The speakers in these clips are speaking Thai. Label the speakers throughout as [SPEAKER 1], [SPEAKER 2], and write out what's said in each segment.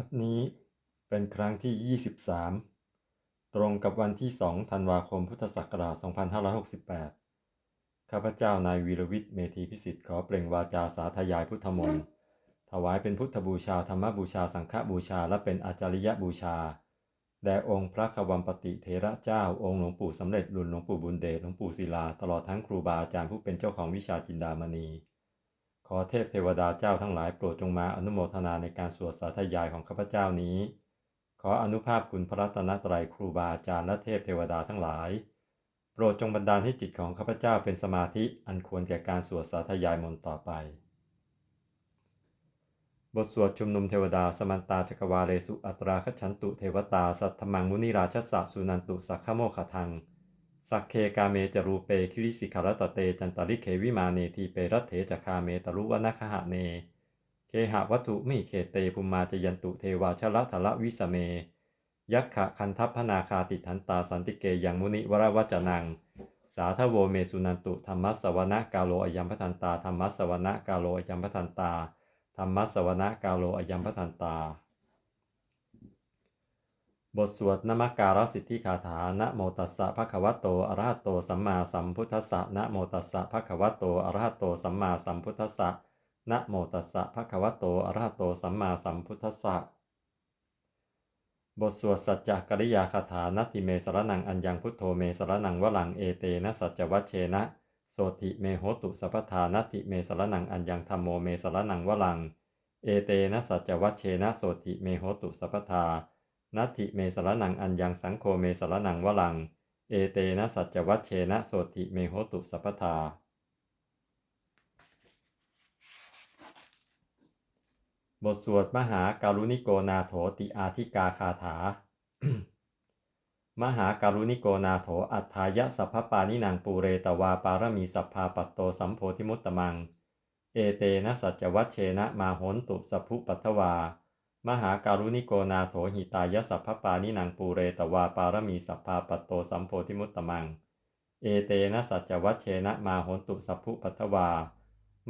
[SPEAKER 1] ัดนี้เป็นครั้งที่ 23 ตรงกับวันที่ 2 ธันวาคม พุทธศักราช 2568 ข้าพเจ้านายวีรวิทย์ เมธีพิสิทธิ์ขอเปล่งวาจาสาธยายพุทธมนต์ ถวายเป็นพุทธบูชา ธรรมบูชา สังฆบูชา และเป็นอาจาริยบูชา แด่องค์พระควัมปติเถระเจ้า องค์หลวงปู่สำเร็จรุ่นหลวงปู่บุญเดช หลวงปู่ศิลา ตลอดทั้งครูบาอาจารย์ผู้เป็นเจ้าของวิชาจินดามณี ขอเทพเทวดาเจ้าทั้งหลายโปรดจงมาอนุโมทนาในการสวดสาธยายของข้าพเจ้านี้ ขออนุภาพคุณพระรัตนตรัยครูบาอาจารย์และเทพเทวดาทั้งหลาย โปรดจงบันดาลให้จิตของข้าพเจ้าเป็นสมาธิอันควรแก่การสวดสาธยายมนต์ต่อไป บทสวดชุมนุมเทวดาสมันตาจักวาเลสุอัตราคชันตุเทวตาสัทธมังมุนิราชสะสุนันตุสักขโมขทัง สักเคกาเมจรูเปคิริสิขารตเตจันตริเควิมาเนทีเปรัตเถจคาเมตรุวนาคหะเน เคหะวัตถุมิเคเตภูมาจยันตุเทวาชละทละวิสเม ยักขะคันทัพพนาคาติทันตาสันติเกยังมุนิวรวัจนัง สาทโวเมสุนันตุธรรมสวนะกาโลอยัมพทันตาธรรมสวนะกาโลอยัมพทันตาธรรมสสวนะกาโลอยัมพทันตา บทสวดนมัการสิทธิคาถานะโมตัสสะภะคะวะโตอะระหะโตสัมมาสัมพุทธัสสะนะโมตัสสะภะคะวะโตอะระหะโตสัมมาสัมพุทธัสสะนะโมตัสสะภะคะวะโตอะระหะโตสัมมาสัมพุทธัสสะบทสวดสัจจกริยาคาถานัตติเมสรนังอัญญังพุทโธเมสรนังวลังเอเตนะสัจจวัชเชนะโสติเมโหตุสัพพทานัตติเมสรนังอัญญังธรรมโมเมสรนังวลัง เอเตนะสัจจวัชเชนะโสติเมโหตุสัพพทา นัตติเมสรนังอัญญังสังโฆเมสรนังวลัง เอเตนะสัจจวัชเชนะโสติเมโหตุสัพพทาบทสวดมหาการุณิโกนาโถติอาธิกาคาถา มหาการุณิโกนาโถอัฏฐายะสัพพปานินางปูเรตวาปารมีสัพพาปัตโตสัมโพธิมุตตมัง เอเตนะสัจวัชเชนะมาโหนตุสัพพุปัทวา มหาการุณิโกนาโถหิตายสัพพปานินางปูเรตวาปารมีสัพพาปโตสัมโพธิมุตตมัง เอเตนะสัจวัชเชนะมาหนตุสัพพุปัทวา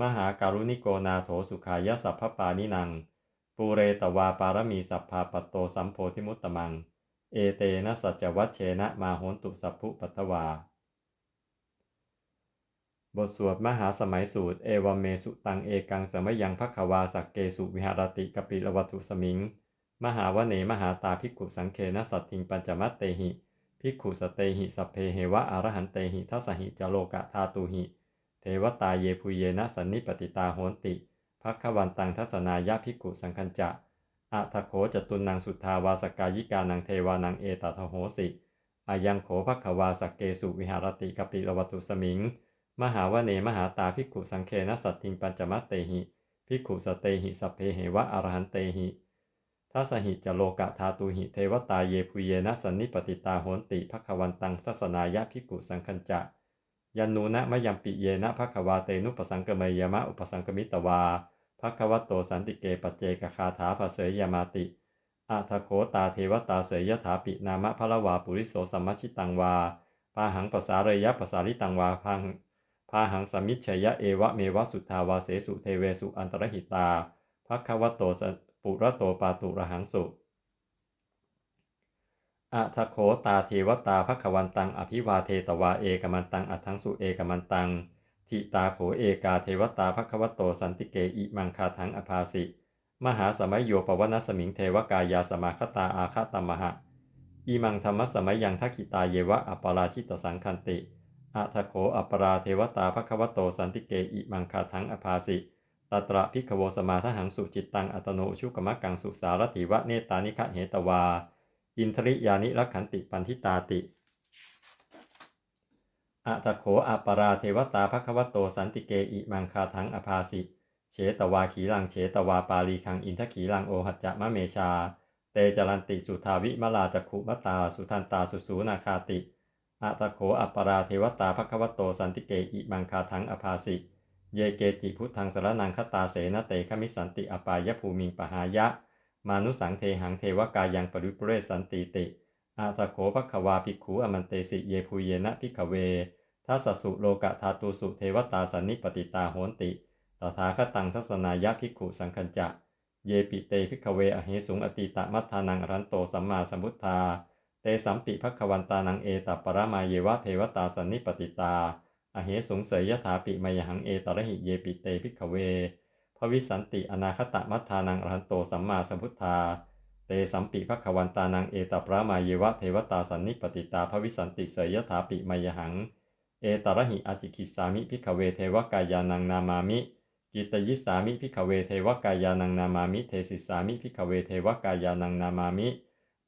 [SPEAKER 1] มหาการุณิโกนาโถสุขายสัพพปานินัง ปูเรตวาปารมีสัพพาปโตสัมโพธิมุตตมัง เอเตนะสัจวัชเชนะมาหนตุสัพพุปัทวา บทสวดมหาสมัยสูตร เอวเมสุตังเอกังสมยังภควาสักเกสุวิหารติกปิลวัตุสมิง มหาวเนมหาตาภิกขุสังเคนะสัตทิงปัญจมัตเตหิภิกขุสเตหิสัพเพเหวะอรหันเตหิทัสหิจโลกะธาตุหิ เทวตาเยภูเยนะสันนิปติตาโหนติภักวันตังทัศนายะภิกขุสังคัญจะอะทโขจตุนังสุทธาวาสกายิกานังเทวานังเอตทโหสิอายังโขภักวาสกเกสุวิหารติกปิลวัตุสมิง มหาวเนมหาตาภิกขุสังเคนะสัตทิงปัญจมัตเตหิภิกขุสเตหิสัพเพเหวะอรหันเตหิทัสหิจโลกะธาตุหิเทวตาเยภูเยนะสันนิปติตาโหนติภักวันตังทัศนายะภิกขุสังคัญจะยันนูนะมยัมปิเยนะภควาเตนุปสังกเมยมะอุปสังกมิตวาภควโตสันติเกปเจกคาถาภเสยยามาติอาทโคตาเทวตาเสยยถาปินามะพระวาปุริโสสัมมชิตังวาพาหังปสาเรยะปสาริตังวาพัง พาหังสมิชยะเอวะเมวะสุทธาวาเสสุเทเวสุอันตรหิตาภควโตสปุระโตปาตุระหังสุอะทะโคตาเทวตาภควันตังอภิวาเทตวาเอกมันตังอัทังสุเอกมันตังทิตาโขเอกาเทวตาภควโตสันติเกอิมังคาทังอภาสิ มหาสมัยโยปวนสมิงเทวกายาสมาคตาอาคาตมหะอิมังธรรมสมัยยังทักขิตาเยวะอปราชิตสังคันติ อะทะโขอปราเทวตาภควโตสันติเกอิมังคาทังอภาสิตตระพิกโวสมาทหังสุจิตตังอัตโนชุกมะกังสุสารติวะเนตานิคะเหตวา อินทริยานิรักขันติปันทิตาติอะตะโขอปราเทวตาภควโตสันติเกอิมังคาทังอภาสิเฉตวาขีลังเฉตวาปาลีคังอินทขีลังโอหัจจะมะเมชา เตจรันติสุทาวิมลาจักขุมตาสุทันตาสุสูนาคาติ อะตะโขอะปราเทวตาภควโตสันติเกอิมังคาทังอภาสิเยเกจิพุทธังสรนังคตาเสนเตขมิสันติอปายภูมิงปหายะ มานุสังเทหังเทวกายังปริปุเรสันติติอาตะโขภควาภิกขุอมันเตสิเยภูเยนะภิกขเวทัสสุโลกะธาตุสุเทวตาสันนิปติตาโหนติตถาคตังทัศนายะภิกขุสังคัญจะ เยปิเตพิกเวอเหสุงอติตะมัทธานังรันโตสัมมาสัมพุทธา เตสัมปิภควันตานังเอตปรมาเยวะเทวตาสันนิปติตา อเหสุงเสยยถาปิมยหังเอตระหิเยปิเตพิกเวภวิสันติอนาคตมัทธานังอรันโตสัมมาสัมพุทธา เตสัมปิภควันตานังเอตปรมาเยวะเทวตาสันนิปติตาภวิสันติเสยยถาปิมยหัง เอตระหิอจิกิสามิพิกเวเทวกายานังนามามิกิตยิสามิพิกเวเทวกายานังนามามิ เทสิสามิพิกเวเทวกายานังนามามิ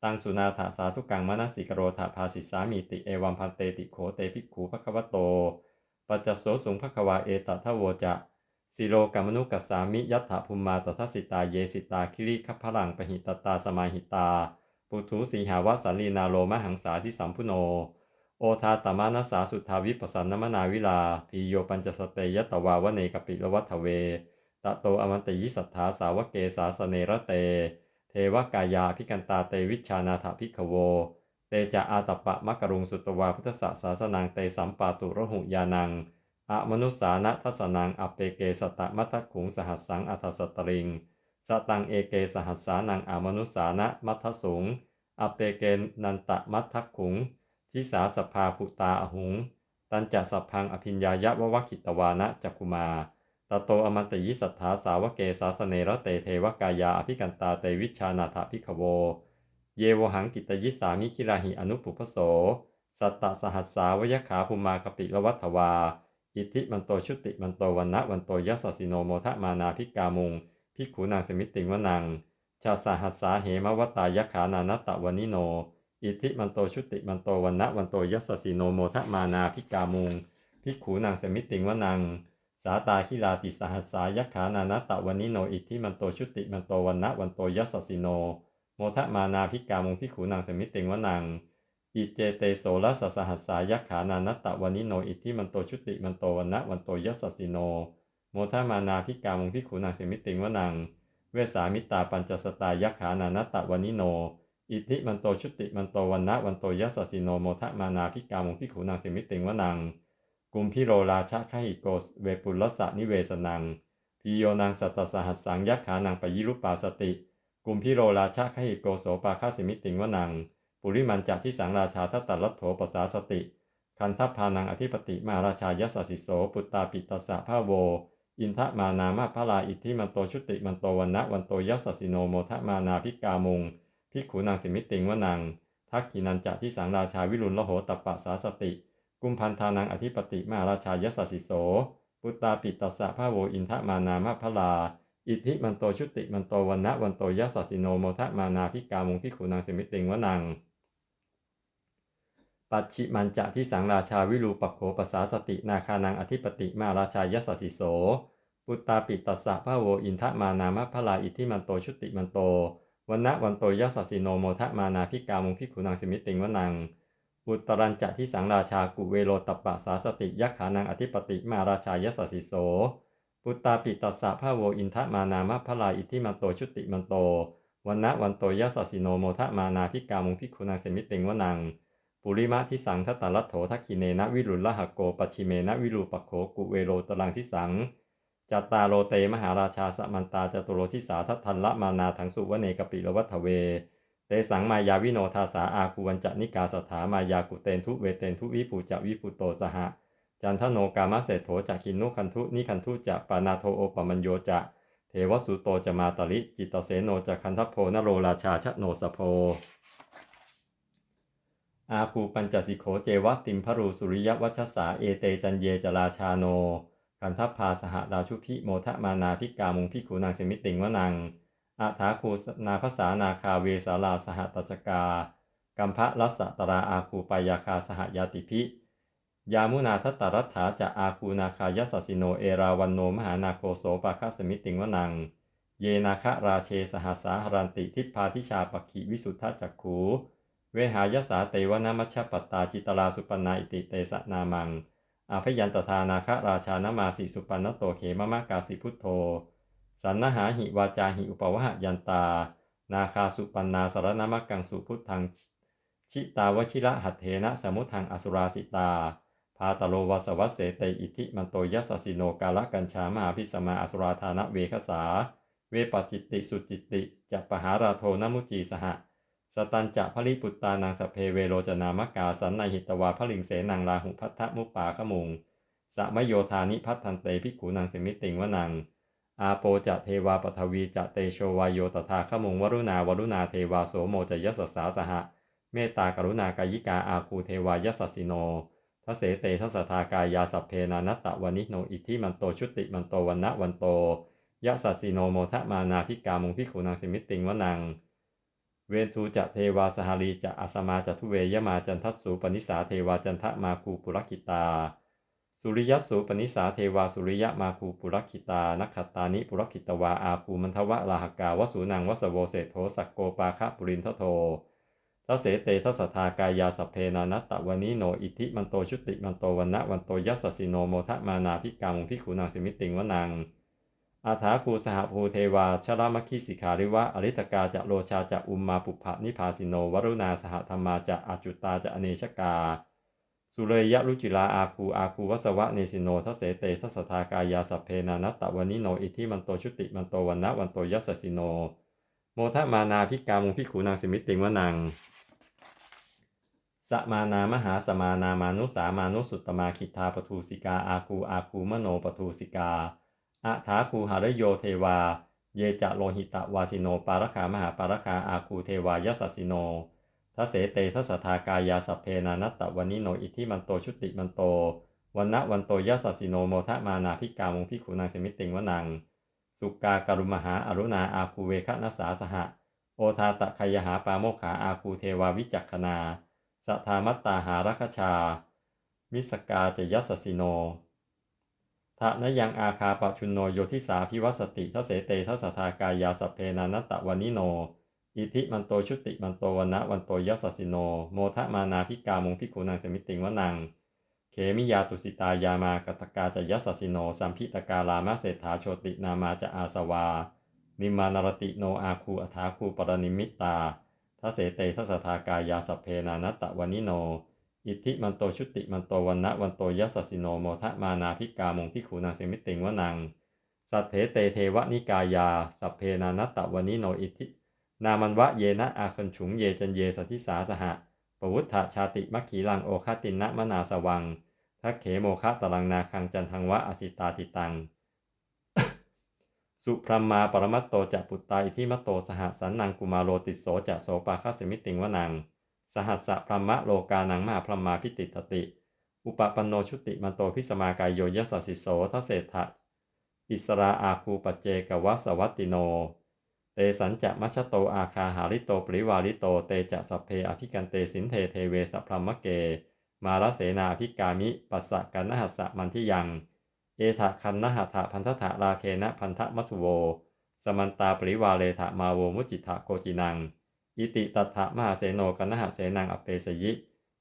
[SPEAKER 1] ตังสุนาถาสาธุกังมนสิกโรธาภาสิสามิติเอวัมพันเตติโขเตภิกขูภควโต ปัจจโสสุงภควาเอตทะโวจะสิโลกามนุกัสสามิยัตถภูมาตทัสิตาเยสิตาคิริคัพลังปหิตตาสมาหิตา ปุถุสีหาวสันลีนาโลมหังสาทิสัมพุโน โอทาตมานาสาสุทาวิปสันนมนาวิลาพีโยปัญจสเตยตวาวเนกปิลวัตเวตะโตอมันตยิสัทธาสาวเกสาสเนระเต เทวกายาพิกันตาเตวิชานาถพิกโว เตจะอาตปะมะกรุงสุตวาพุทธสสาสนังเตสัมปาตุระหุยานังอะมนุสานะทัสนังอเปเกสตะมัทขุงสหัสสังอัทสตริง สตังเอเกสหัสสานังอามนุสานะมัทสุงอเปเกนันตะมัทขุงทิสาสภาภุตาอหุง ตันจะสัพพังอภิญญายะวะวะคิตวานะจักคุมา ตโตอมันตยิสัทธาสาวเกสาสเนระเตเทวกายาอภิกันตาเตวิชานาถพิกโว เยวหังกิตยิสามิคิราหิอนุปุพโส สัตตสหัสสาวยขาภูมากปิลวัตวา อิทิมันโตชุติมันโตวันนะวันโตยัสสิโนโมทะมานาพิกามุงพิกขูนางสมิติงวนัง ชาสหัสสาเหมวตายขานานตะวนิโน อิทิมันโตชุติมันโตวันนะวันโตยัสสิโนโมทะมานาพิกามุงพิกขูนางสมิติงวนัง สาตาคิลาติสหัสสายัขานานตะวนิโนอิทิมันโตชุติมันโตวันนะวันโตยัสสิโนโมทะมานาพิกามุงพิขูนางสมิติงวนังอิเจเตโสลสสหัสสายักขานานัตตะวานิโนอิทธิมันโตชุติมันโตวันนะวันโตยัสสิโนโมทามานาพิกามุงพิขุนางสมิติงวนังเวสามิตาปัญจสตายักขานานัตตะวานิโนอิทธิมันโตชุติมันโตวันนะวันโตยัสสิโน โมทะมานาพิกามุงพิขุนางสมิติงวนัง กุมพิโรราชะขหิโกสเวปุลสะนิเวสนังพิโยนางสัตสหัสสังยักขานางปยิรุปาสติ กุมพิโรราชะขหิโกโสปาคาสิมิติงวนัง ปุริมันจากที่สังราชาทัตตลัทโถปสาสติ คันทัพพานังอธิปติมาราชายสสิโสปุตตาปิตสะภาโว อินทะมานามาพระลาอิทธิมันโตชุติมันโตวันนะวันโตยัสสิโนโมทะมานาพิกามุงพิกขุนางสิมิติงวนัง ทักขินันจากที่สังราชาวิรุณละโหตปะสาสติ กุมพันธานังอธิปติมาราชายสสิโส ปุตตาปิตสะภาโวอินทะมานามาพระลา อิทธิมันโตชุติมันโตวันนะวันโตยัสสิโนโมทะมานาพิกามุงพิกขุนางสมิติงวนัง ปัจฉิมันจะที่สังราชาวิรูปโขปสาสตินาคานังอธิปติมาราชายสสิโส ปุตตาปิตัสสะพะโวอินทะมานามะพลา อิทธิมันโตชุติมันโตวันนะวันโตยัสสิโนโมทะมานาพิกามุงพิขุนังสมิติงวนัง อุตรัญจะที่สังราชากุเวโรตปะสาสติยักขานังอธิปติมาราชายสสิโส ปุตตาปิตัสสะพะโวอินทะมานามะพลาอิทิมันโตชุติมันโตวันนะวันโตยัสสิโนโมทะมานาพิกามุงพิขุนังสิมิติงวนัง ปุริมะทิสังทัตตลัตโถทักขิเนนะวิรุละหะโกปัชิเมนะวิรูปโขกุเวโรตรังทิสังจัตตาโรเตมหาราชาสมันตาจตุโรทิสาทัตทันละมานาถังสุวเนกปิลวัฏเว เตสังมายาวิโนทาสาอาคูวันจะนิกาสถามายากุเตนทุเวเตนทุวิภูจะวิภูโตสหะ จันทโนกามะเศรษโถจะกินนุคันทุนิคันทุจะปานาโทโอปมัญโยจะ เทวสุโตจะมาตลิจิตเสโนจะคันทัพโพนโรราชาชะโนสโพ อาภูปัญจสิโขเจวะติมพรูสุริยวัชสาเอเตจันเยจราชาโนคันทัพพาสหราชุพิโมทะมานาพิกามุงพิขุนางสมิติงวนัง อาถาคูนาภาษานาคาเวสาลาสหตจกา กัมพะรัสสะตราอาคูปายาคาสหยาติพิ ยามุนาทัตตรัฐาจะอาคูนาคายสสิโนเอราวันโนมหานาโคโสปาคาสมิติงวนัง เยนาคะราเชสหสาหรันติทิพพาทิชาปกขิวิสุทธจักขูเวหายสาเตวนามัชปตตาจิตลาสุปนาอิติเตสนามังอาพยันตทานาคราชานามาสิสุปันโตเขมมะกาสิพุทโธ สันนหาหิวาจาหิอุปวหยันตา นาคาสุปันนาสารนามักังสุพุทธัง ชิตาวชิระหัตเถนะสมุทังอสุราสิตา พาตโลวสวัสเสเตอิทิมันโตยัสสิโนกาลกัญชามหาพิสมาอสุราธานะเวคสา เวปจิตติสุจิตติจะปหาราโทนมุจีสหสตันจะพลิปุตตานางสเพเวโรจนามกาสันในหิตวาพลิงเสนางลาหุพัทธมุปปาขมุงสมโยธานิพัทธันเตพิกูนางสมิติงวนัง อาโปจะเทวาปทวีจะเตโชวายโยตถาขมุงวรุณาวรุณาเทวาโสโมจะยสสสาสหะ เมตตากรุณากายิกาอาคูเทวายสสสิโนทเสเตทัสทากายาสัพเพนานัตตะวานิโนอิทิมันโตชุติมันโตวันนะวันโตยะสัสสิโนโมทะมานาพิกามุงพิขุนางสิมิติงวนัง เวนทูจะเทวาสหารีจะอสมาจะทุเวยมาจันทัสสูปนิสาเทวาจันทมาคูปุรคิตา สุริยสูปนิสาเทวาสุริยมาคูปุรคิตานักขตานิปุรคิตวาอาคูมันทวะลาหกาวสูนังวสโวเศโทสักโกปาคะปุรินทโททัเสเตทัสทากายาสเพนานัตตะวานิโนอิทิมันโตชุติมันโตวันนะวันโตยัสสิโนโมทะมานาพิกามุงพิขุนางสิมิติงวนัง อาถาคูสหภูเทวาชรามคิสิขาริวะอริตกาจะโลชาจะอุมมาปุภะนิพาสิโนวรุณาสหธรรมาจะอาจุตาจะอเนชกา สุเรยะรุจิลาอาคูอาคูวัสวะเนสิโนทัเสเตทัสทากายาสัพเพนานัตตะวานิโนอิทิมันโตชุติมันโตวันนะวันโตยัสสิโน โมทะมานาพิกามุงพิขูนางสิมิติงวนังสมานามหาสมานามานุสามานุสุตตมาคิทาปทูสิกาอาคูอาคูมโนปทูสิกาอาถาคูหารโยเทวา เยจะโลหิตะวาสิโน ปารคามหาปารคาอาคูเทวายสัสสิโน ทัเสเตทัสทากายาสัพเพนานัตตะวันิโนอิทิมันโตชุติมันโตวันนะวันโตยัสสสิโนโมทะมานาพิกามงพิขุนางเสมิติงวนัง สุกาการุมหาอรุณาอาคูเวคะนัสสาสหะ โอทาตะขยหาปาโมขาอาคูเทวาวิจักขนาสัทามัตตาหารัคชา มิสกาจะยัสสสิโนทะนยังอาคาปะชุนโนโยทิสาพิวัสติทเสเตทัสทากายาสัพเพนานัตตะวานิโน อิทิมันโตชุติมันโตวันนะวันโตยัสสสิโน โมทะมานาพิกามุงพิกุนางสมิติงวนัง เขมิยาตุสิตายามากตกาจะยัสสสิโน สัมพิตกาลามาเศรษฐาโชตินามาจะอาสวา นิมานารติโนอาคูอัฐาคูปรนิมิตตาทเสเตทัสทากายาสพเพนานัตตะวานิโน อิทิมันโตชุติมันโตวันนะวันโตยัสสสิโนโมทะมานาพิกามงพิขูนางเสมิติงวนัง สัทเถเตเทวนิกายาสัพเพนานัตตะวานิโนอิทิ นามันวะเยนะอาคันฉุงเยจันเยสทิสาสหะปวุฒธชาติมัคขีลังโอคาตินะมนาสวังทักเขโมคะตลังนาคังจันทังวะอสิตาติตัง สุพรหมาปรมัตโตจะปุตตาอิทิมัตโตสหสันนังกุมาโรติโสจะโสปาคสมิติงวนัง สหัสสะพรมะโลกานังมหาพรหมาพิติตติ อุปปันโนชุติมันโตพิสมากายโยยสัสสิโสทเศธะอิสราอาคูปเจกวัสวัตติโน เตสัญจะมัชโตอาคาหาริโตปริวาริโตเตจะสัพเพอภิกันเตสินเทเทเวสัพรหมเก มาลเสนาภิกามิ ปัสสะกันนหัสสะมันทิยัง เอถะคันนหัตถะพันธะราเคนะพันธะมัทุโว สมันตาปริวาเลถะมาโวมุจิตะโกจินัง อิติตัถะมหาเสโนกันนหเสนังอเปสยิ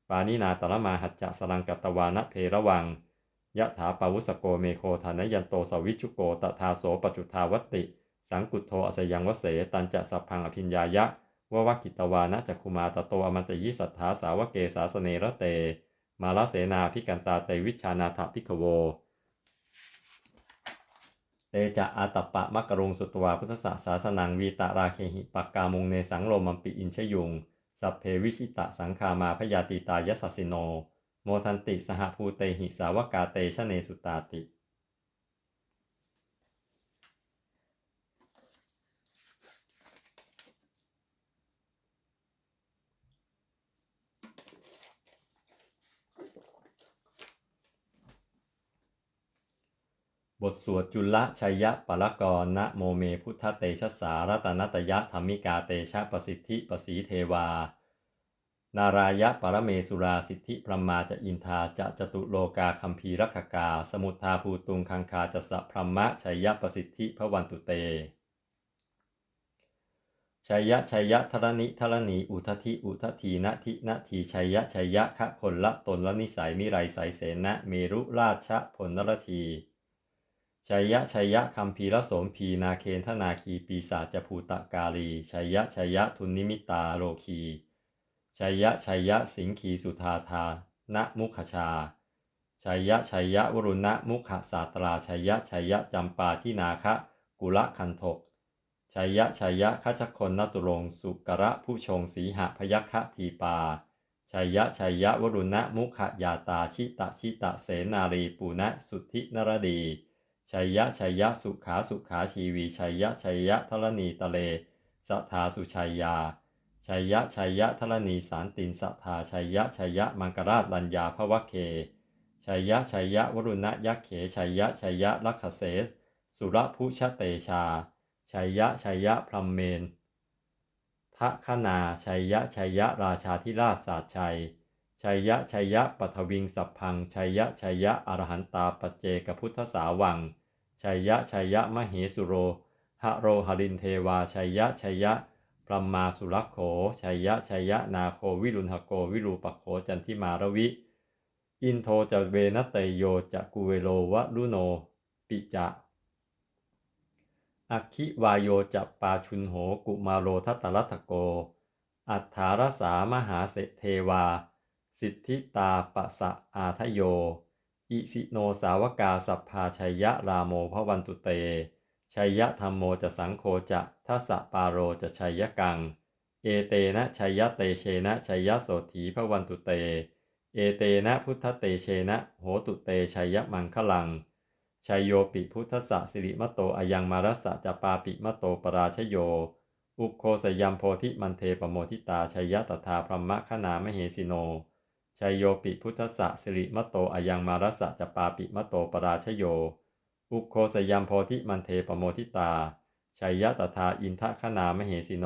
[SPEAKER 1] ปานินาตระมาหัจจะสลังกัตวานะเพระวังยะถาปาวุสโกเมโคธานยันโตสวิชุโกตถาโสปจุทาวัตติ สังกุโทอสยังวเสตันจะสัพพังอภิญญายะววกิตวานะจักคุมาตโตอมันตยิสัทธาสาวเกสาสเนระเต มาลเสนาพิกันตาเตวิชานาถพิกโว เตจะอาตปะมักรุงสุตวาพุทธศาสาสนังวีตาราเคหิปักกามุงเนสังโลมัมปิอินชยุง สัพเพวิชิตะสังคามาพยาติตายสัสสิโน โมทันติสหภูเตหิสาวกาเตชะเนสุตาติ บทสวดจุลชัยยะปรกรณโมเมพุทธเตชะสารัตนตยะธรรมิกาเตชะประสิทธิประสีเทวา นารายะปรเมสุราสิทธิพรมาจะอินทาจะจตุโลกาคัมภีรคกกา สมุทธาภูตุงคังคาจะสะพรมะชัยยะประสิทธิพระวันตุเตชัยยะชัยยะทรณิทรณีอุทธิอุทธีนทินทีชัยยะชัยยะคะคนละตนละนิสัยมิไรสายเสนะเมรุราชะผลนรที ชัยยะชัยยะคัมภีรโสมพีนาเคนทนาคีปีศาจภูตะกาลีชัยยะชัยยะทุนนิมิตาโลคีชัยยะชัยยะสิงคีสุธาธานะมุขชาชัยยะชัยยะวรุณะมุขศาตราชัยยะชัยยะจำปาที่นาคะกุละคันทกชัยยะชัยยะคัชคนนตุรงสุกระผู้ชงสีหะพยัคฆทีปาชัยยะชัยยะวรุณะมุขยาตาชิตะชิตะเสนารีปูณะสุทธินรดี ชัยยะชัยยะสุขาสุขาชีวีชัยยะชัยยะทรณีตะเลสัทธาสุชัยยาชัยยะชัยยะทรณีสารตินสัทธาชัยยะชัยยะมังกราชลัญญาภวเคชัยยะชัยยะวรุณยักเขชัยยะชัยยะลักขเสสสุรพุชเตชาชัยยะชัยยะพรหมเมนทะคนาชัยยะชัยยะราชาธิราชศาสชัยชัยยะชัยยะปัทวิงสัพพังชัยยะชัยยะอรหันตาปเจกพุทธสาวัง ชัยยะชัยยะมเหสุโรหะโรหรินเทวาชัยยะชัยยะพรหมาสุรักโขชัยยะชัยยะนาโควิรุณหโกวิรูปโขจันทิมารวิ อินโทจะเวนเตโยจะกุเวโลวะลุโน ปิจะอัคคิวายโยจะปาชุนโหกุมาโรทัตตรัตโก อัฏฐารสามหาเสเทวา สิทธิตาปะสะอาทโย อิสิโนสาวกาสัพพาชัยยะรามโมพระวันตุเต ชัยยะธรรมโมจะสังโฆจะทัสสะปาโรจะชัยยะกัง เอเตนะชัยยะเตเชนะชัยยะโสถีพระวันตุเต เอเตนะพุทธเตเชนะโหตุเตชัยยะมังคลังชัยโยปิพุทธสะสิริมตโตอยังมารัสสะจะปาปิมตโตปราชโย อุโคสยัมโพธิมันเทปโมทิตาชัยยะตถาพรหมคณามเหสิโน ชัยโยปิพุทธะสิริมโตอายังมารสะจะปาปิมโตปราชโย อุโคสยัมโพธิมันเทปโมทิตา ชัยยะตถาอินทคณามเหสิโน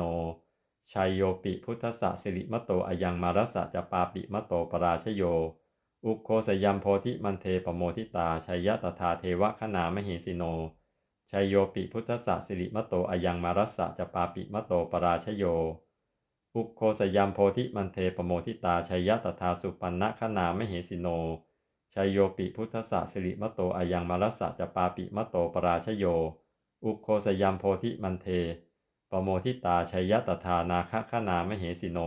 [SPEAKER 1] ชัยโยปิพุทธะสิริมโตอายังมารสะจะปาปิมโตปราชโย อุโคสยัมโพธิมันเทปโมทิตา ชัยยะตถาเทวคณามเหสิโน ชัยโยปิพุทธะสิริมโตอายังมารสะจะปาปิมโตปราชโย อุโคสยัมโพธิมันเทปโมทิตาชัยยะตถาสุปันนะคณามเหสิโนชัยโยปิพุทธสะสิริมตโตอายังมารสะจะปาปิมตโตปราชโย อุโคสยัมโพธิมันเทปโมทิตาชัยยะตถานาคคณามเหสิโน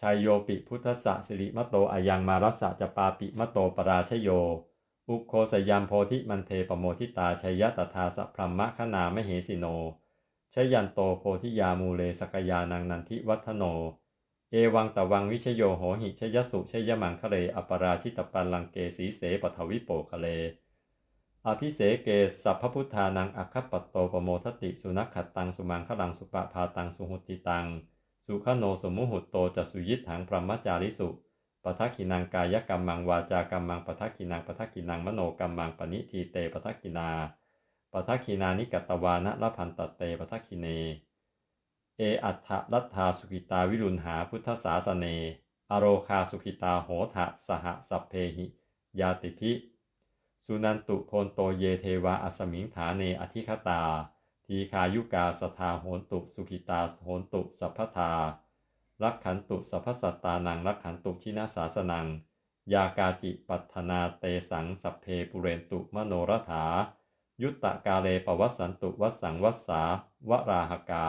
[SPEAKER 1] ชัยโยปิพุทธสะสิริมตโตอายังมารสะจะปาปิมตโตปราชโย อุโคสยามโพธิมันเทปโมทิตาชัยยะตถาสัพพรหมคณามเหสิโน ชยันโตโพธิยามูเลสกยานังนันทิวัฒโน เอวังตะวังวิชโยโหหิชยสุชยมังคะเลอปราชิตปันลังเกสีเสปทวิโปคะเล อภิเสเกสัพพพุทธานังอัคคปตโตปโมทติสุนัขขัดตังสุมังคลังสุปะพาตังสุหุติตัง สุขโนสมุหุตโตจะสุยิตถังพรหมจาริสุปทักขินังกายกรรมังวาจากรรมังปทักขินังปทักขินังมโนกรรมังปณิทีเตปทักขินา ปทักขินานิกตวานะละพันตเตปทักขิเน เออัฏฐรัตถาสุขิตาวิรุณหาพุทธศาสเน อโรคาสุขิตาโหทะสหสัพเพหิ ยาติพิสุนันตุโพนโตเยเทวาอสมิงฐาเนอธิคตา ทีคายุกาสทาโหนตุสุขิตาโหนตุสัพพทารักขันตุสัพพสัตตานังรักขันตุชินาสาสนัง ยากาจิปัฏนาเตสังสัพเพปุเรนตุมโนรถา ยุตตะกาเลปวัสสันตุวัสสังวัสสาวราหกา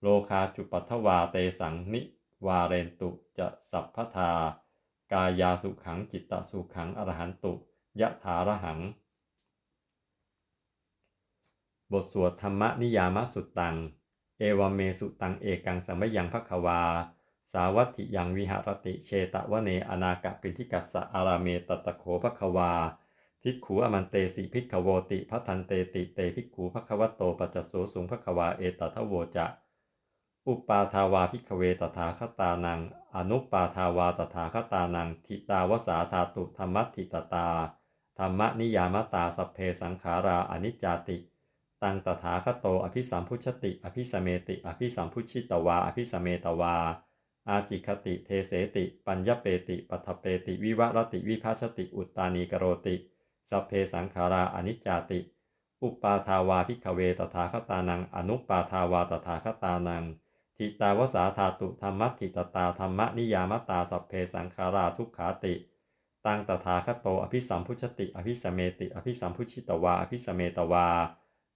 [SPEAKER 1] โลคาจุปัทวาเตสังนิวาเรนตุจะสัพพทา กายาสุขังจิตตสุขังอรหันตุยะถาระหัง บทสวดธรรมนิยามสุตตัง เอวเมสุตังเอกังสมยังภควา สาวัตถิยังวิหรติเชตวเนอนากะปิทิกัสสะอาราเมตตะโขภควา ทิกขูอมันเตสิพิกขโวติพัทันเตติเตพิกขูภควโตปัจจโสสุงภควาเอตทะโวจะ อุปาทาวาพิกเวตถาคตานัง อนุปาทาวาตถาคตานัง ทิตาวสาธาตุธรรมัตถิตตา ธรรมนิยามตาสัพเพสังขาราอนิจจติ ตังตถาคโตอภิสัมพุชติ อภิสเมติ อภิสัมพุชิตวา อภิสเมตวาอาจิคติเทเสติ ปัญญเปติ ปัทเปติ วิวรติวิภาชติ อุตตานีกโรติ สัพเพสังขาราอนิจจติ อุปาทาวาพิกเวตถาคตานัง อนุปาทาวาตถาคตานัง ทิตาวสาธาตุธรรมัตถิตตาธรรมนิยามตาสัพเพสังขาราทุกขาติตังตถาคโตอภิสัมพุชติ อภิสเมติ อภิสัมพุชิตวา อภิสเมตวา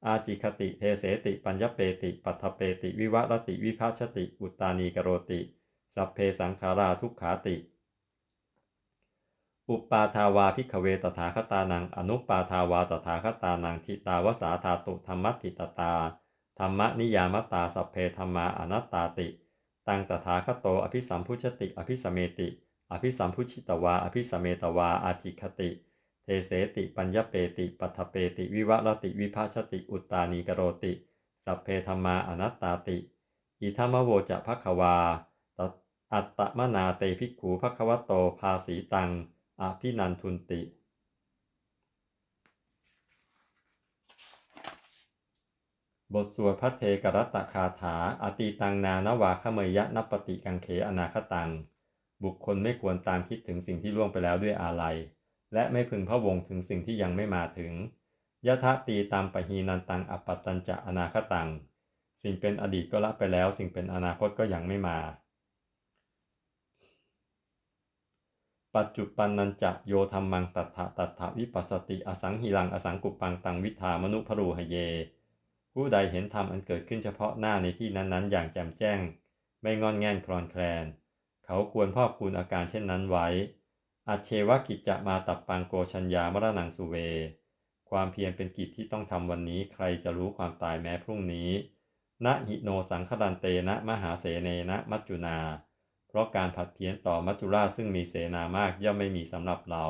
[SPEAKER 1] อาจิคติเทเสติ ปัญญเปติ ปัทเปติ วิวรติ วิภาชติ อุตานีกโรติ สัพเพสังขาราทุกขาติ อุปาทาวาพิกเวตถาคตานัง อนุปาทาวาตถาคตานังทิตาวสาธาตุธรรมติตตา ธรรมนิยามตาสัพเพธรรมาอนัตตาติ ตังตถาคโตอภิสัมพุชติ อภิสเมติ อภิสัมพุชิตวา อภิสเมตวา อาจิคติ เทเสติปัญญเปติปัทเปติ วิวรติวิภาชติ อุตตานีกโรติ สัพเพธรรมาอนัตตาติ อิธรรมโวจะภควา อัตตมนาเตภิกขูภควโตภาสีตัง อภินันทุนติ บทสวดพระเทกรัตตคาถาอติตังนานวาขเมยะนปติกังเขอนาคตัง บุคคลไม่ควรตามคิดถึงสิ่งที่ล่วงไปแล้วด้วยอาลัย และไม่พึงพะวงถึงสิ่งที่ยังไม่มาถึงยะทะตีตามปะหีนันตังอปปตัญจะอนาคตัง สิ่งเป็นอดีตก็ละไปแล้ว สิ่งเป็นอนาคตก็ยังไม่มา ปัจจุปันนันจะโยธรรมังตัถะตัถะวิปัสสติอสังหิลังอสังกุปังตังวิธามนุพรูหเย ผู้ใดเห็นธรรมอันเกิดขึ้นเฉพาะหน้าในที่นั้นๆ อย่างแจ่มแจ้ง ไม่งอนแง่นคลอนแคลน เขาควรพอกคูณอาการเช่นนั้นไว้ อัจเชวกิจจะมาตับปังโกชัญญามรณังสุเว ความเพียรเป็นกิจที่ต้องทำวันนี้ใครจะรู้ความตายแม้พรุ่งนี้ณหิโนสังคดันเตนะมหาเสเนนะมัจจุนา ราะการผัดเพี้ยนต่อมัจจุราชซึ่งมีเสนามากย่อมไม่มีสำหรับเรา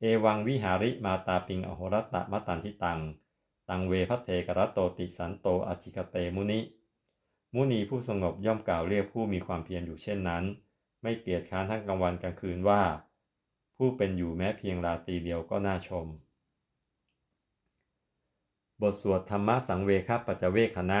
[SPEAKER 1] เอวังวิหาริมาตาปิงอโหรตะมตันทิตัง ตังเวพัเทกรโตติสันโตอจิกเตมุนิ มุนีผู้สงบย่อมกล่าวเรียกผู้มีความเพียรอยู่เช่นนั้น ไม่เกียจค้านทั้งกลางวันกลางคืนว่า ผู้เป็นอยู่แม้เพียงราตรีเดียวก็น่าชม บทสวดธรรมะสังเวคปัจเวคณะ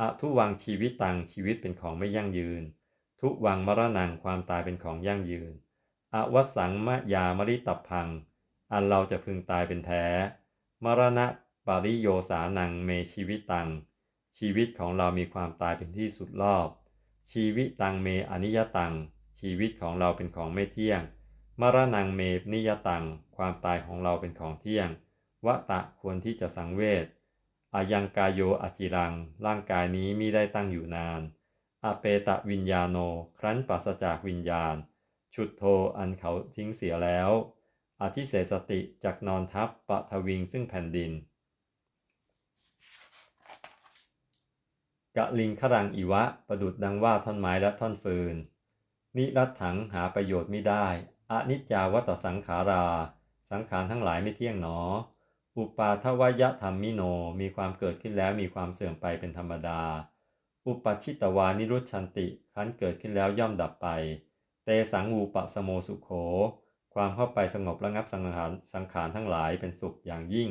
[SPEAKER 1] อทุวังชีวิตตังชีวิตเป็นของไม่ยั่งยืน ทุวังมรณังความตายเป็นของยั่งยืน อวสังมะยามริตับพัง อันเราจะพึงตายเป็นแท้ มรณะปริโยสานังเมชีวิตตัง ชีวิตของเรามีความตายเป็นที่สุดรอบ ชีวิตตังเมอนิยตัง ชีวิตของเราเป็นของไม่เที่ยง มรณังเมนิยตัง ความตายของเราเป็นของเที่ยงวะตะควรที่จะสังเวช อายังกายโยอจิรัง ร่างกายนี้มิได้ตั้งอยู่นาน อเปตะวิญญาโน ครั้นปราศจากวิญญาณ ชุดโทอันเขาทิ้งเสียแล้ว อธิเสสติจากนอนทับปะทวิงซึ่งแผ่นดิน กะลิงขรังอิวะ ประดุดดังว่าท่อนไม้และท่อนฟืน นิรัตถังหาประโยชน์ไม่ได้ อนิจจาวัตสังขารา สังขารทั้งหลายไม่เที่ยงหนอ อุปาทวยธรรมมิโน มีความเกิดขึ้นแล้วมีความเสื่อมไปเป็นธรรมดา อุปชิตวานิรุชันติครั้นเกิดขึ้นแล้วย่อมดับไป เตสังวูปะสโมสุโข ความเข้าไปสงบระงับสังขารสังขารทั้งหลายเป็นสุขอย่างยิ่ง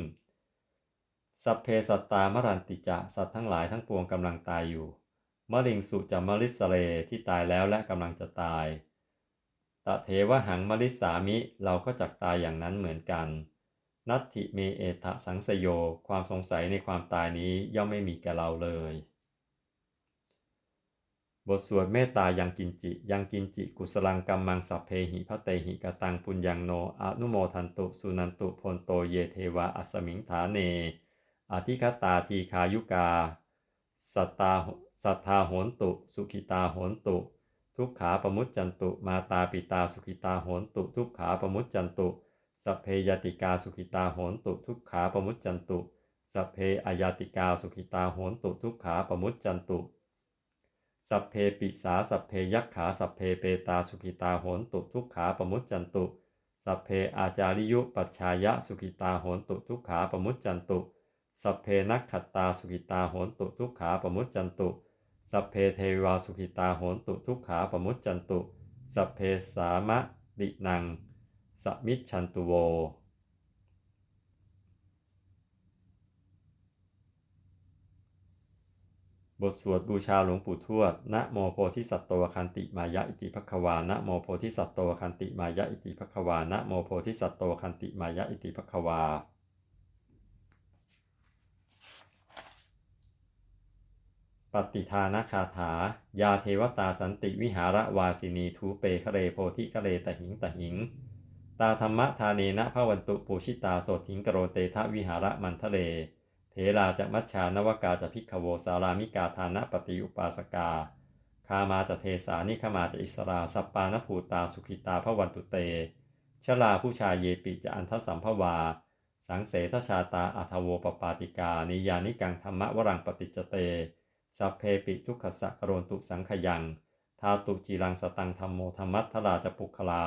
[SPEAKER 1] สัพเพสัตตามรันติจะ สัตว์ทั้งหลายทั้งปวงกำลังตายอยู่มริงสุจะมริสเลที่ตายแล้วและกำลังจะตายตะเทวหังมริสามิเราก็จักตายอย่างนั้นเหมือนกัน นัตถิเมเอทะสังสโย ความสงสัยในความตายนี้ย่อมไม่มีแก่เราเลย บทสวดเมตตายังกินจิ ยังกินจิ กุสลังกัมมังสัพเพหิพระเตหิกตังปุญญังโนอนุโมทันตุ สุนันตุพลโตเยเทวะอัสมิงฐานเน อธิคตาทีคายุกา สัตตาสัทธาโหนตุ สุขิตาโหนตุ ทุกขาปมุจจันตุ มาตาปิตาสุขิตาโหนตุ ทุกขาปมุจจันตุ สัพเพยติกาสุขิตาโหนตุทุกขาปมุจจันตุสัพเพอยติกาสุขิตาโหนตุทุกขาปมุจจันตุสัพเพปิสาสัพเพยักขาสัพเพเปตาสุขิตาโหนตุทุกขาปมุจจันตุสัพเพอาจาริยุปัชายะสุขิตาโหนตุทุกขาปมุจจันตุสัพเพนักขัตตาสุขิตาโหนตุทุกขาปมุจจันตุสัพเพเทวาสุขิตาโหนตุทุกขาปมุจจันตุสัพเพสามะดินัง สมิชันตุโว บทสวดบูชาหลวงปู่ทวด นะโมโพธิสัตโตคันติมายะอิติภควา นะโมโพธิสัตโตคันติมายะอิติภควา นะโมโพธิสัตโตคันติมายะอิติภควาปฏิทานคาถา ยาเทวตาสันติวิหารวาสินีทูเปคะเรโพธิคะเรตหิงตหิง ตาธรรมทาเนนะพระวันตุปูชิตาโสถิงกโรเตทะวิหารมันทะเลเถราจะมัชชานวกาจะพิกขโวสารามิกาทานะปฏิอุปาสกา คามาจะเทสานิขมาจะอิสราสัปปานภูตาสุขิตาพระวันตุเต ชลาผู้ชายเยปิจะอันทสัมภวา สังเสทชาตาอัทโวปปาติกา นิยานิกังธรรมวรังปฏิจเต สัพเพปิทุกขสะกโรนตุสังขยัง ทาตุจีรังสตังธรรมโมธรรมัทธราจะปุคลา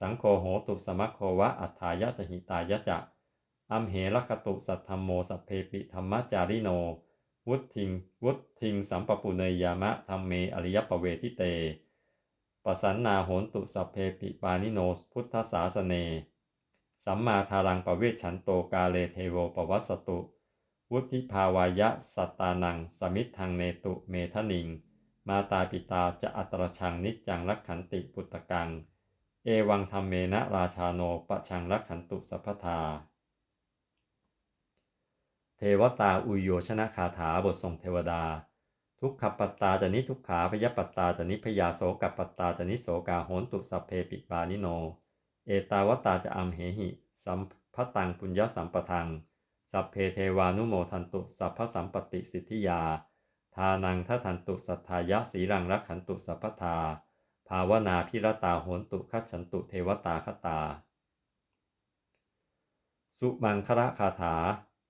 [SPEAKER 1] สังโฆโหตุสมัคโควะอัฏฐายะจหิตายะจะอัมเหรคตุสัทธรมโมสัพเพปิธรรมจาริโน วุทิงวุทิงสัมปปุเนยามะธรรมเมอริยปเวทิเตปสันนาโหนตุสัพเพปิปานิโนพุทธศาสเน สัมมาทารังปเวชฉันโตกาเลเทโวปวัสตุ วุธิภาวายะสัตตานังสมิทธังเนตุเมทนิง มาตาปิตาจะอัตรชังนิจจังรักขันติปุตตะกัง เอวังธรรมเมนะราชาโนปะชังรักขันตุสัพพทา เทวตาอุโยชนะคาถาบททรงเทวดา ทุกขปัตตาจะนิทุกขาพยปัตตาจะนิพยาโสกับปัตตาจะนิโสกาโหนตุสัพเพปิปานิโน เอตาวตาจะอัมเหหิ สัมพตังปุญญสัมปทัง สัพเพเทวานุโมทันตุสัพพสัมปติสิทธิยา ทานังทัทันตุสัทธายะสีรังรักขันตุสัพพทา ภาวนาพิรตาโหนตุคัจฉันตุเทวตาคตา สุมังคระคาถา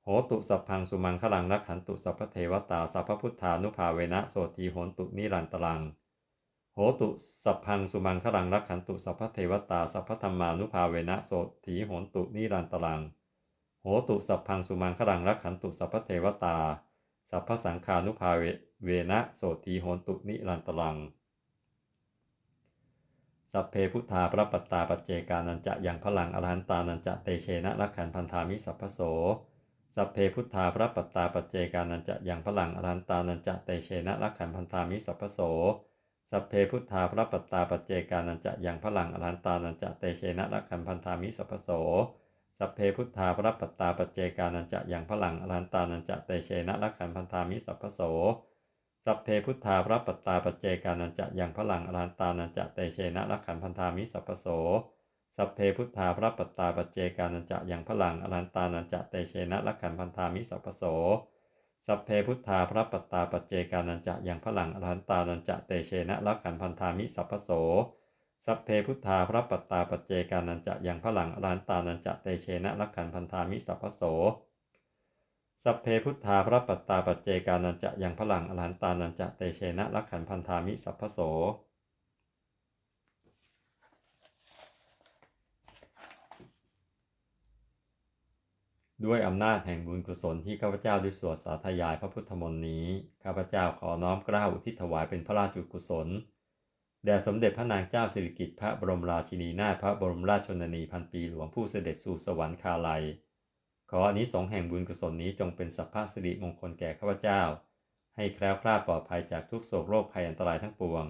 [SPEAKER 1] โหตุสัพพังสุมังคลังรักขันตุสัพพเทวตาสัพพพุทธานุภาเวนะโสตีโหนตุนิรันตรัง โหตุสัพพังสุมังคลังรักขันตุสัพพเทวตาสัพพธรรมานุภาเวนะโสตีโหนตุนิรันตรัง โหตุสัพพังสุมังคลังรักขันตุสัพพเทวตาสัพพสังฆานุภาเวนะโสตีโหนตุนิรันตรัง สัพเพพุทธาพระปัตตาปัจเจกานันจะยังพลังอรหันตานันจะเตเชนะรักขันพันธามิสัพพโส สัพเพพุทธาพระปัตตาปัจเจกานันจะยังพลังอรหันตานันจะเตเชนะรักขันพันธามิสัพพโส สัพเพพุทธาพระปัตตาปัจเจกานันจะยังพลังอรหันตานันจะเตเชนะรักขันพันธามิสัพพโส สัพเพพุทธาพระปัตตาปัจเจกานันจะยังพลังอรหันตานันจะเตเชนะรักขันพันธามิสัพพโส สัพเพพุทธาพระปัตตาปัจเจกานันจะยังพลังอรันตานันจะเตเชนะรักขันพันธามิสัพพโส สัพเพพุทธาพระปัตตาปัจเจกานันจะยังพลังอรันตานันจะเตเชนะรักขันพันธามิสัพพโส สัพเพพุทธาพระปัตตาปัจเจกานันจะยังพลังอรันตานันจะเตเชนะรักขันพันธามิสัพพโส สัพเพพุทธาพระปัตตาปัจเจกานันจะยังพลังอรันตานันจะเตเชนะรักขันพันธามิสัพพโส สัพเพพุทธาพระปัตตาปัจเจกานันจะยังพลังอรหันตานันจะเตเชนะรักขันพันธามิสัพพโส ด้วยอำนาจแห่งบุญกุศลที่ข้าพเจ้าได้สวดสาธยายพระพุทธมนต์นี้ ข้าพเจ้าขอน้อมกล้าอุทิศถวายเป็นพระราชกุศลแด่สมเด็จพระนางเจ้าสิริกิติ์พระบรมราชินีนาถพระบรมราชชนนีพันปีหลวงผู้เสด็จสู่สวรรคาลัย ขออนิสงส์แห่งบุญกุศลนี้จงเป็นสัพพะสิริมงคลแก่ข้าพเจ้า ให้แคล้วคลาดปลอดภัยจากทุกโศกโรคภัยอันตรายทั้งปวง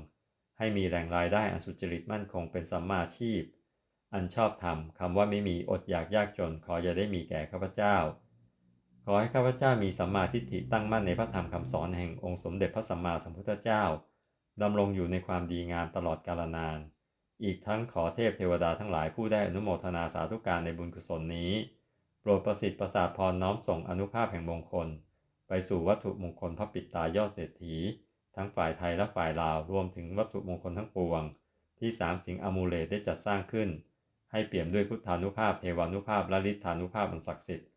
[SPEAKER 1] ให้มีแหล่งรายได้อันสุจริตมั่นคงเป็นสัมมาอาชีพ อันชอบธรรมคำว่าไม่มีอดอยากยากจน ขออย่าได้มีแก่ข้าพเจ้า ขอให้ข้าพเจ้ามีสัมมาทิฏฐิตั้งมั่นในพระธรรมคำสอนแห่งองค์สมเด็จพระสัมมาสัมพุทธเจ้าดำรงอยู่ในความดีงามตลอดกาลนาน อีกทั้งขอเทพเทวดาทั้งหลายผู้ได้อนุโมทนาสาธุการในบุญกุศลนี้ โปรดประสิทธิ์ประสาทพรน้อมส่งอนุภาพแห่งมงคล ไปสู่วัตถุมงคลพระปิดตายอดเศรษฐี ทั้งฝ่ายไทยและฝ่ายลาวรวมถึงวัตถุมงคลทั้งปวง ที่สามสิงห์อมูเลตได้จัดสร้างขึ้น ให้เปี่ยมด้วยพุทธานุภาพเทวานุภาพและฤทธานุภาพอันศักดิ์สิทธิ์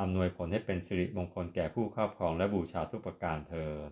[SPEAKER 1] อำนวยผลให้เป็นสิริมงคลแก่ผู้ครอบครองและบูชาทุกประการเทิน